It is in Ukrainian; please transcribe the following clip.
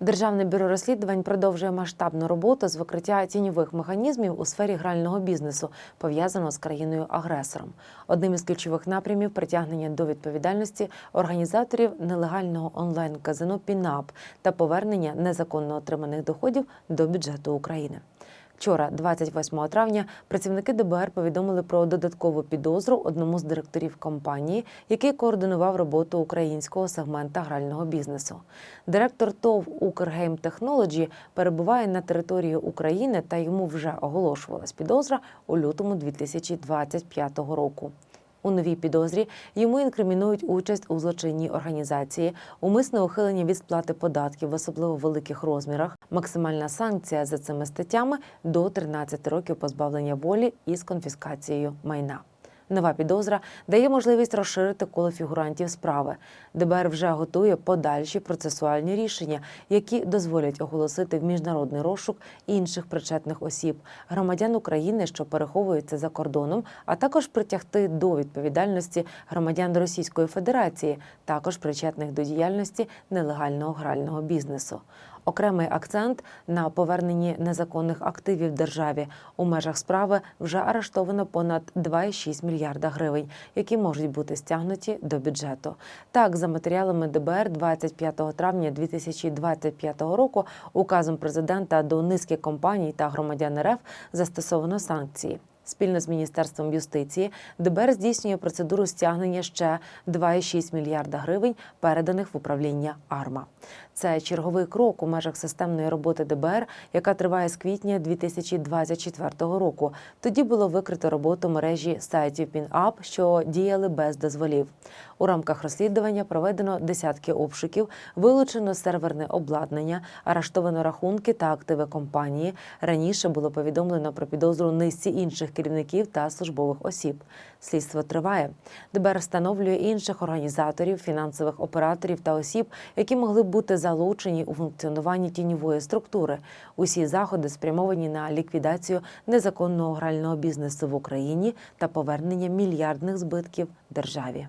Державне бюро розслідувань продовжує масштабну роботу з викриття тіньових механізмів у сфері грального бізнесу, пов'язаного з країною-агресором. Одним із ключових напрямів притягнення до відповідальності організаторів нелегального онлайн-казино Пінап та повернення незаконно отриманих доходів до бюджету України. Вчора, 28 травня, працівники ДБР повідомили про додаткову підозру одному з директорів компанії, який координував роботу українського сегмента грального бізнесу. Директор ТОВ Укргейм Технолоджі перебуває на території України та йому вже оголошувалась підозра у лютому 2025 року. У новій підозрі йому інкримінують участь у злочинній організації, умисне ухилення від сплати податків в особливо великих розмірах. Максимальна санкція за цими статтями до 13 років позбавлення волі із конфіскацією майна. Нова підозра дає можливість розширити коло фігурантів справи. ДБР вже готує подальші процесуальні рішення, які дозволять оголосити в міжнародний розшук інших причетних осіб, громадян України, що переховуються за кордоном, а також притягти до відповідальності громадян Російської Федерації, також причетних до діяльності нелегального грального бізнесу. Окремий акцент на поверненні незаконних активів державі у межах справи вже арештовано понад 2,6 мільярда гривень, які можуть бути стягнуті до бюджету. Так, за матеріалами ДБР 25 травня 2025 року указом президента до низки компаній та громадян РФ застосовано санкції. Спільно з міністерством юстиції ДБР здійснює процедуру стягнення ще 2,6 мільярда гривень, переданих в управління АРМА. Це черговий крок у межах системної роботи ДБР, яка триває з квітня 2024 року. Тоді було викрито роботу мережі сайтів ПінАп, що діяли без дозволів. У рамках розслідування проведено десятки обшуків, вилучено серверне обладнання, арештовано рахунки та активи компанії. Раніше було повідомлено про підозру низці інших керівників та службових осіб. Слідство триває. ДБР встановлює інших організаторів, фінансових операторів та осіб, які могли бути залучені у функціонуванні тіньової структури. Усі заходи спрямовані на ліквідацію незаконного грального бізнесу в Україні та повернення мільярдних збитків державі.